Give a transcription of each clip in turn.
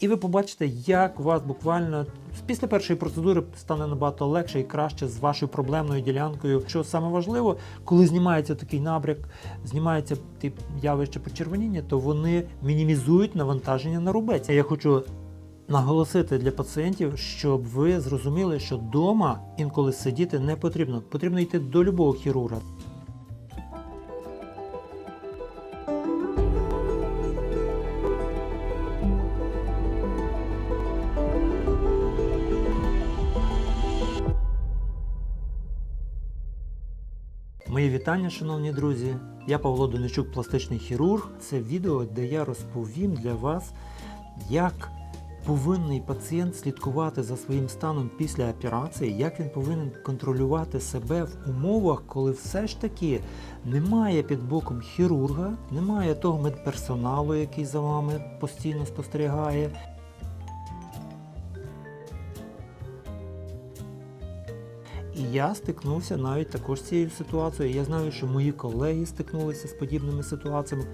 І ви побачите, як у вас буквально після першої процедури стане набагато легше і краще з вашою проблемною ділянкою. Що саме важливо, коли знімається такий набряк, знімається тип явище почервоніння, то вони мінімізують навантаження на рубець. Я хочу наголосити для пацієнтів, щоб ви зрозуміли, що вдома інколи сидіти не потрібно. Потрібно йти до любого хірурга. Вітання, шановні друзі. Я Павло Доничук, пластичний хірург. Це відео, де я розповім для вас, як повинний пацієнт слідкувати за своїм станом після операції, як він повинен контролювати себе в умовах, коли все ж таки немає під боком хірурга, немає того медперсоналу, який за вами постійно спостерігає. Я стикнувся навіть також з цією ситуацією. Я знаю, що мої колеги стикнулися з подібними ситуаціями.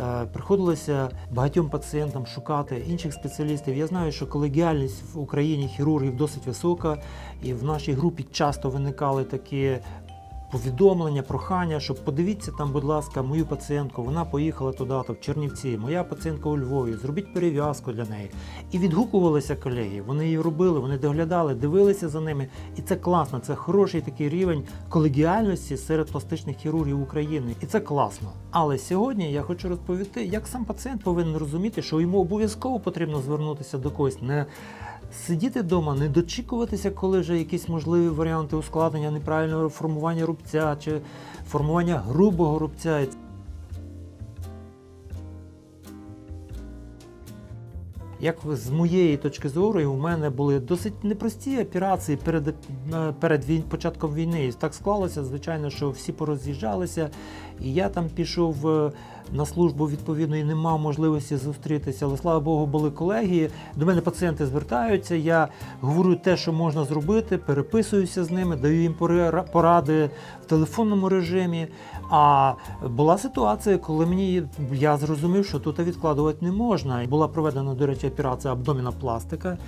Е, Приходилося багатьом пацієнтам шукати інших спеціалістів. Я знаю, що колегіальність в Україні хірургів досить висока, і в нашій групі часто виникали такі повідомлення, прохання, що подивіться там, будь ласка, мою пацієнтку. Вона поїхала туди, то в Чернівці. Моя пацієнтка у Львові. Зробіть перев'язку для неї. І відгукувалися колеги. Вони її робили, вони доглядали, дивилися за ними. І це класно. Це хороший такий рівень колегіальності серед пластичних хірургів України. І це класно. Але сьогодні я хочу розповісти, як сам пацієнт повинен розуміти, що йому обов'язково потрібно звернутися до когось. Сидіти вдома, не дочікуватися, коли вже якісь можливі варіанти ускладнення неправильного формування рубця чи формування грубого рубця. Як з моєї точки зору, і у мене були досить непрості операції перед, е, перед війн, початком війни. І так склалося, звичайно, що всі пороз'їжджалися, і я там пішов е, на службу відповідно і не мав можливості зустрітися. Але слава Богу, були колеги. До мене пацієнти звертаються. Я говорю те, що можна зробити, переписуюся з ними, даю їм пора- поради в телефонному режимі. А була ситуація, коли мені я зрозумів, що тут відкладувати не можна. Була проведена, до речі, операція абдомінопластика.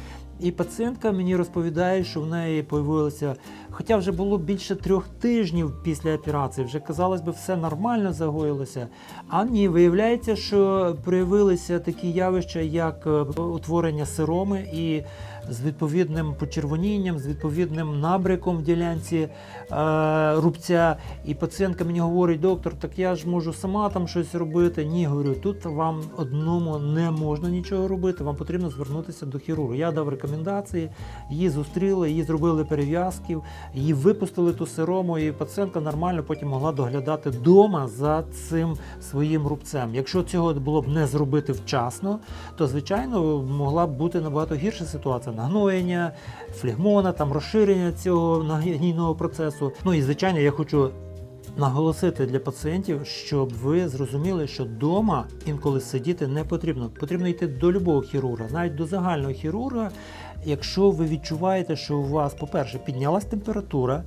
І пацієнтка мені розповідає, що в неї появилося, хоча вже було більше трьох тижнів після операції, вже казалось би, все нормально загоїлося. А ні, виявляється, що проявилися такі явища, як е, утворення сироми і з відповідним почервонінням, з відповідним набряком в ділянці е, рубця. І пацієнтка мені говорить, доктор, так я ж можу сама там щось робити. Ні, говорю, тут вам одному не можна нічого робити, вам потрібно звернутися до хірурга. Я дав рекомендації, її зустріли, її зробили перев'язки, її випустили ту сирому, і пацієнтка нормально потім могла доглядати вдома за цим своїм рубцем. Якщо цього було б не зробити вчасно, то звичайно могла б бути набагато гірша ситуація нагноєння, флегмона, там розширення цього нагнійного процесу. Ну і звичайно, я хочу. Наголосити для пацієнтів, щоб ви зрозуміли, що вдома інколи сидіти не потрібно. Потрібно йти до любого хірурга, навіть до загального хірурга, якщо ви відчуваєте, що у вас, по-перше, піднялась температура,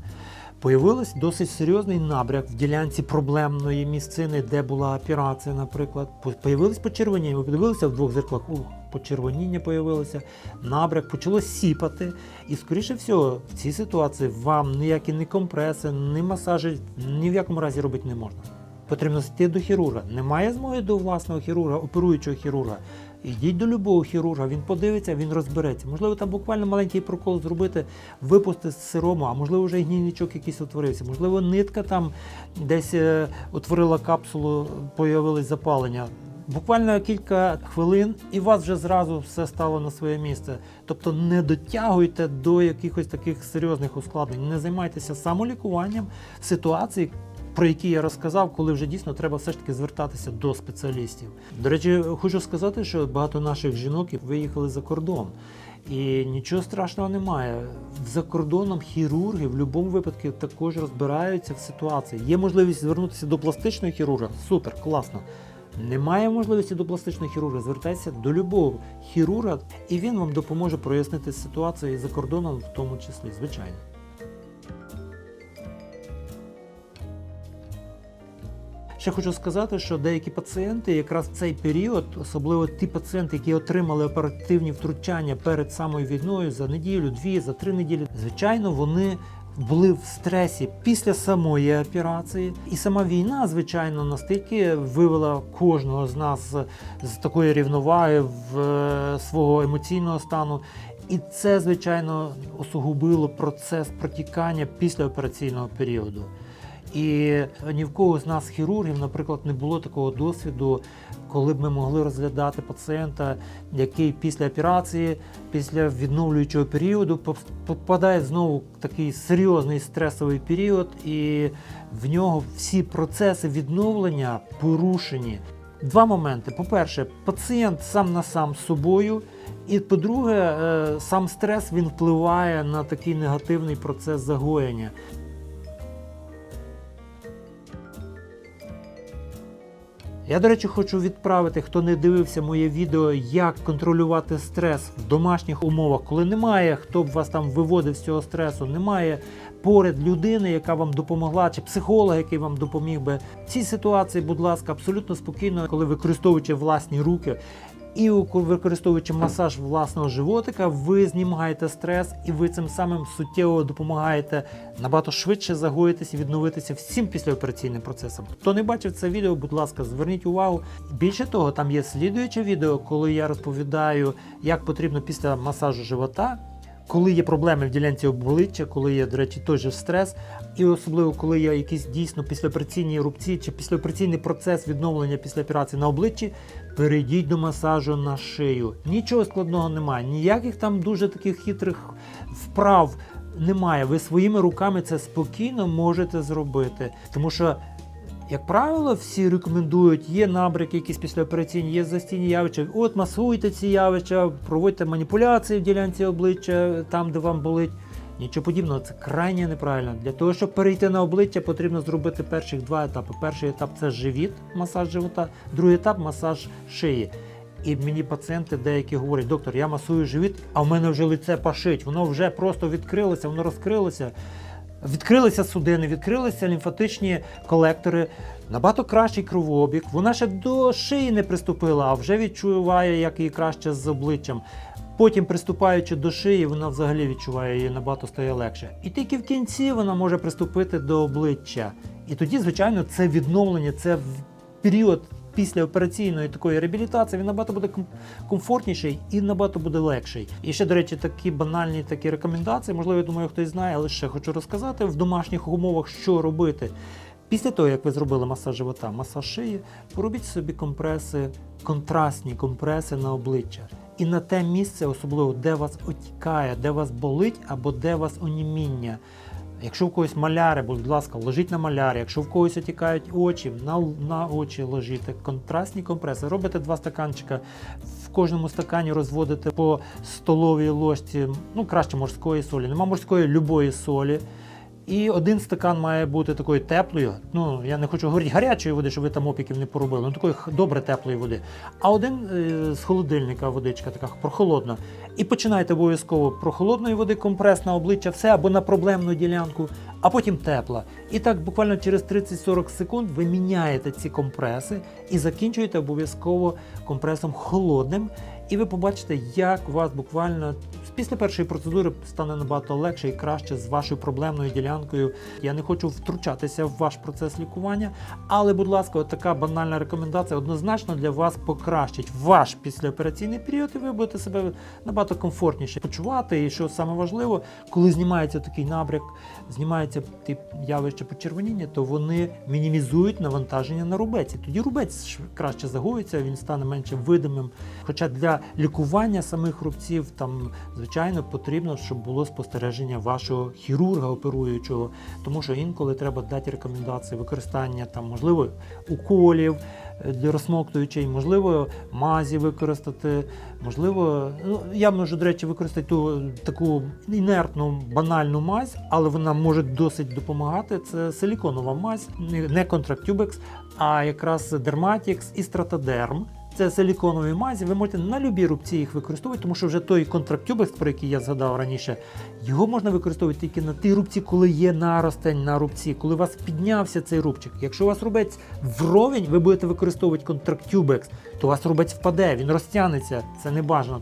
Появилось досить серйозний набряк в ділянці проблемної місцини, де була операція, наприклад. Появились почервоніння. Ви подивилися в двох зеркалах, почервоніння появилося, набряк, почало сіпати. І, скоріше всього, в цій ситуації вам ніякі ні компреси, ні масажі ні в якому разі робити не можна. Потрібно йти до хірурга. Немає змоги до власного хірурга, оперуючого хірурга. Ідіть до любого хірурга, він подивиться, він розбереться. Можливо, там буквально маленький прокол зробити, випустити з сирому, а можливо, вже гнійничок якийсь утворився. Можливо, нитка там десь е, утворила капсулу, появилось запалення. Буквально кілька хвилин, і у вас вже зразу все стало на своє місце. Тобто не дотягуйте до якихось таких серйозних ускладнень, не займайтеся самолікуванням в ситуації, про які я розказав, коли вже дійсно треба все ж таки звертатися до спеціалістів. До речі, хочу сказати, що багато наших жінок виїхали за кордон. І нічого страшного немає. За кордоном хірурги в будь-якому випадку також розбираються в ситуації. Є можливість звернутися до пластичного хірурга. Супер, класно. Немає можливості до пластичного хірурга, звертайтеся до любого хірурга, і він вам допоможе прояснити ситуацію за кордоном, в тому числі, звичайно. Ще хочу сказати, що деякі пацієнти якраз в цей період, особливо ті пацієнти, які отримали оперативні втручання перед самою війною за неділю, дві, за три неділі, звичайно, вони. Були в стресі після самої операції, і сама війна, звичайно, настільки вивела кожного з нас з, такої рівноваги в е, свого емоційного стану. І це, звичайно, осугубило процес протікання післяопераційного періоду. І ні в кого з нас, хірургів, наприклад, не було такого досвіду, коли б ми могли розглядати пацієнта, який після операції, після відновлюючого періоду попадає знову в такий серйозний стресовий період, і в нього всі процеси відновлення порушені. Два моменти: по-перше, пацієнт сам на сам з собою. І по-друге, е, сам стрес він впливає на такий негативний процес загоєння. Я, до речі, хочу відправити, хто не дивився моє відео, як контролювати стрес в домашніх умовах, коли немає, хто б вас там виводив з цього стресу, немає поряд людини, яка вам допомогла, чи психолог, який вам допоміг би. В цій ситуації, будь ласка, абсолютно спокійно, коли використовуючи власні руки. І використовуючи масаж власного животика, ви знімаєте стрес, і ви цим самим суттєво допомагаєте набагато швидше загоїтися відновитися всім післяопераційним процесам. Хто не бачив це відео, будь ласка, зверніть увагу. Більше того, там є слідуюче відео, коли я розповідаю, як потрібно після масажу живота. Коли є проблеми в ділянці обличчя, коли є, до речі, той же стрес, і особливо коли є якісь дійсно післяопераційні рубці чи післяопераційний процес відновлення після операції на обличчі, перейдіть до масажу на шию. Нічого складного немає, ніяких там дуже таких хитрих вправ немає. Ви своїми руками це спокійно можете зробити. Тому що, як правило, всі рекомендують, є набряки якісь післяопераційні, є застійні явища. От масуйте ці явища, проводьте маніпуляції в ділянці обличчя, там, де вам болить. Нічого подібного, це крайне неправильно. Для того, щоб перейти на обличчя, потрібно зробити перших два етапи. Перший етап це живіт, масаж живота, другий етап масаж шиї. І мені пацієнти деякі говорять, доктор, я масую живіт, а в мене вже лице пашить, воно вже просто відкрилося, воно розкрилося. Відкрилися судини, відкрилися лімфатичні колектори, набагато кращий кровообіг. Вона ще до шиї не приступила, а вже відчуває, як їй краще з обличчям. Потім, приступаючи до шиї, вона взагалі відчуває її набагато стає легше. І тільки в кінці вона може приступити до обличчя. І тоді, звичайно, це відновлення, це період після операційної такої реабілітації, він набагато буде комфортніший і набагато буде легший. І ще, до речі, такі банальні такі рекомендації, можливо, я думаю, хтось знає, але ще хочу розказати в домашніх умовах, що робити. Після того, як ви зробили масаж живота, масаж шиї, поробіть собі компреси, контрастні компреси на обличчя. І на те місце, особливо, де вас отікає, де вас болить або де вас оніміння. Якщо в когось маляри, будь ласка, ложіть на маляри. Якщо в когось отікають очі, на, на очі ложіть. Контрастні компреси. Робите два стаканчика. В кожному стакані розводите по столовій ложці, ну краще морської солі. Нема морської любої солі. І один стакан має бути такою теплою. Ну, я не хочу говорити гарячої води, щоб ви там опіків не поробили, ну такої добре теплої води. А один е, з холодильника водичка така прохолодна. І починайте обов'язково прохолодної води, компрес на обличчя, все або на проблемну ділянку, а потім тепла. І так буквально через 30-40 секунд ви міняєте ці компреси і закінчуєте обов'язково компресом холодним. І ви побачите, як у вас буквально після першої процедури стане набагато легше і краще з вашою проблемною ділянкою. Я не хочу втручатися в ваш процес лікування, але, будь ласка, така банальна рекомендація однозначно для вас покращить ваш післяопераційний період, і ви будете себе набагато комфортніше почувати. І що саме важливо, коли знімається такий набряк, знімається ті явище почервоніння, то вони мінімізують навантаження на рубець. І тоді рубець краще загоїться, він стане менше видимим. Хоча для лікування самих рубців там, звичайно, потрібно, щоб було спостереження вашого хірурга оперуючого, тому що інколи треба дати рекомендації використання там, можливо, уколів е, для розсмоктуючий, можливо, мазі використати, можливо, ну я можу, до речі, використати ту таку інертну банальну мазь, але вона може досить допомагати. Це силіконова мазь, не Contractubex, а якраз Dermatix і Stratadерм. Це силіконові мазі. Ви можете на любі рубці їх використовувати, тому що вже той контрактюбекс, про який я згадав раніше, його можна використовувати тільки на тій рубці, коли є наростень на рубці, коли у вас піднявся цей рубчик. Якщо у вас рубець вровень, ви будете використовувати контрактюбекс, то у вас рубець впаде, він розтягнеться. Це не бажано.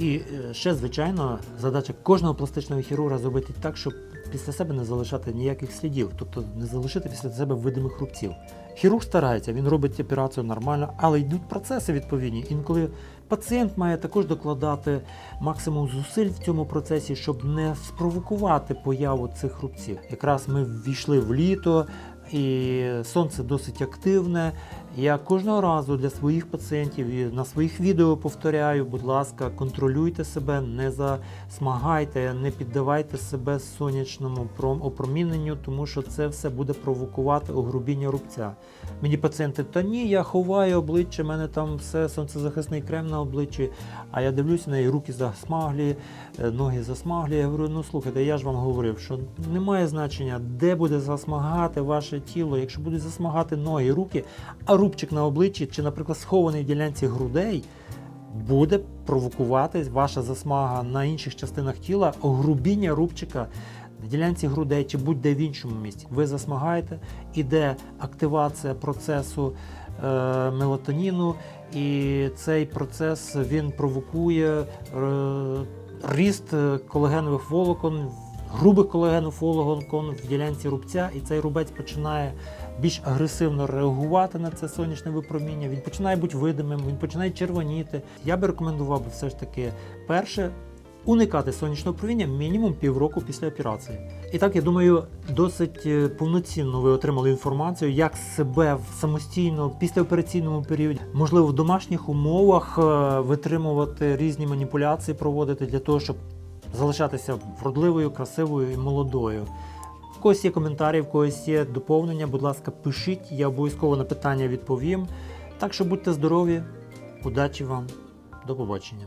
І е, ще, звичайно, задача кожного пластичного хірурга зробити так, щоб після себе не залишати ніяких слідів, тобто не залишити після себе видимих рубців. Хірург старається, він робить операцію нормально, але йдуть процеси відповідні. Інколи пацієнт має також докладати максимум зусиль в цьому процесі, щоб не спровокувати появу цих рубців. Якраз ми ввійшли в літо, і сонце досить активне. Я кожного разу для своїх пацієнтів на своїх відео повторяю, будь ласка, контролюйте себе, не засмагайте, не піддавайте себе сонячному опроміненню, тому що це все буде провокувати огрубіння рубця. Мені пацієнти, та ні, я ховаю обличчя, в мене там все сонцезахисний крем на обличчі, а я дивлюся на неї, руки засмаглі, е, ноги засмаглі. Я говорю, ну слухайте, я ж вам говорив, що немає значення, де буде засмагати ваше тіло. Якщо будуть засмагати ноги, руки, а рубчик на обличчі чи, наприклад, схований в ділянці грудей, буде провокувати ваша засмага на інших частинах тіла огрубіння рубчика на ділянці грудей чи будь-де в іншому місці. Ви засмагаєте, іде активація процесу е, мелатоніну, і цей процес він провокує е, ріст колагенових волокон, грубих колагенових волокон в ділянці рубця, і цей рубець починає більш агресивно реагувати на це сонячне випроміння. Він починає бути видимим, він починає червоніти. Я би рекомендував все ж таки перше. Уникати сонячного проміння мінімум півроку після операції. І так, я думаю, досить е, повноцінно ви отримали інформацію, як себе самостійно в післяопераційному періоді, можливо, в домашніх умовах е, витримувати різні маніпуляції, проводити для того, щоб залишатися вродливою, красивою і молодою. В когось є коментарі, в когось є доповнення. Будь ласка, пишіть, я обов'язково на питання відповім. Так що будьте здорові, удачі вам, до побачення.